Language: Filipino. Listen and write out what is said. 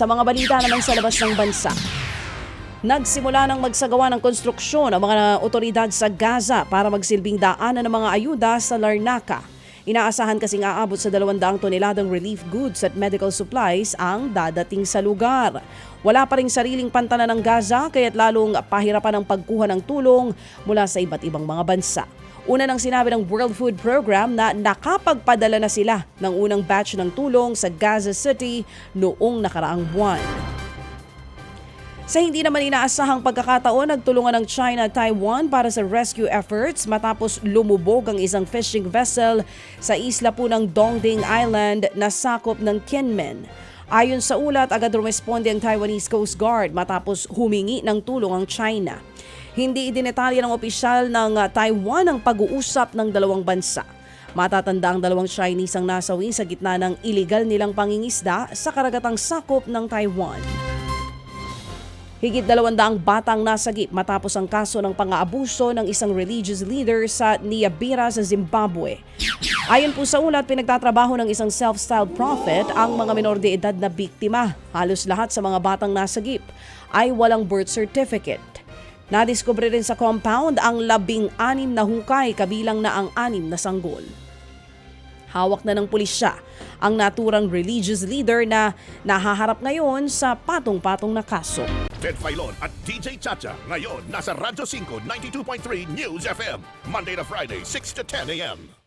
Sa mga balita naman sa labas ng bansa, Nagsimula ng magsagawa ng konstruksyon ang mga otoridad sa Gaza para magsilbing daanan ng mga ayuda sa Larnaca. Inaasahan kasing aabot sa 200 toneladang relief goods at medical supplies ang dadating sa lugar. Wala pa ring sariling pantanan ng Gaza kaya't lalong pahirapan ang pagkuha ng tulong mula sa iba't ibang mga bansa. Una nang sinabi ng World Food Program na nakapagpadala na sila ng unang batch ng tulong sa Gaza City noong nakaraang buwan. Sa hindi naman inaasahang pagkakataon, nagtulungan ng China Taiwan para sa rescue efforts matapos lumubog ang isang fishing vessel sa isla po ng Dongding Island na sakop ng Kinmen. Ayon sa ulat, agad rumesponde ang Taiwanese Coast Guard matapos humingi ng tulong ang China. Hindi idinetalya ng opisyal ng uh, Taiwan ang pag-uusap ng dalawang bansa. Matatanda ang dalawang Chinese ang nasawi sa gitna ng iligal nilang pangingisda sa karagatang sakop ng Taiwan. Higit dalawandaang batang nasagip matapos ang kaso ng pang-aabuso ng isang religious leader sa Niabira sa Zimbabwe. Ayon po sa ulat, pinagtatrabaho ng isang self-styled prophet ang mga minor de edad na biktima. Halos lahat sa mga batang nasagip ay walang birth certificate. Nadiskubre rin sa compound ang labing-anim na hukay kabilang na ang anim na sanggol. Hawak na ng pulisya ang naturang religious leader na nahaharap ngayon sa patong-patong na kaso. Ted Filon at DJ Chacha. Ngayon, nasa Radyo 5, 92.3 News FM. Monday to Friday, 6 to 10 a.m.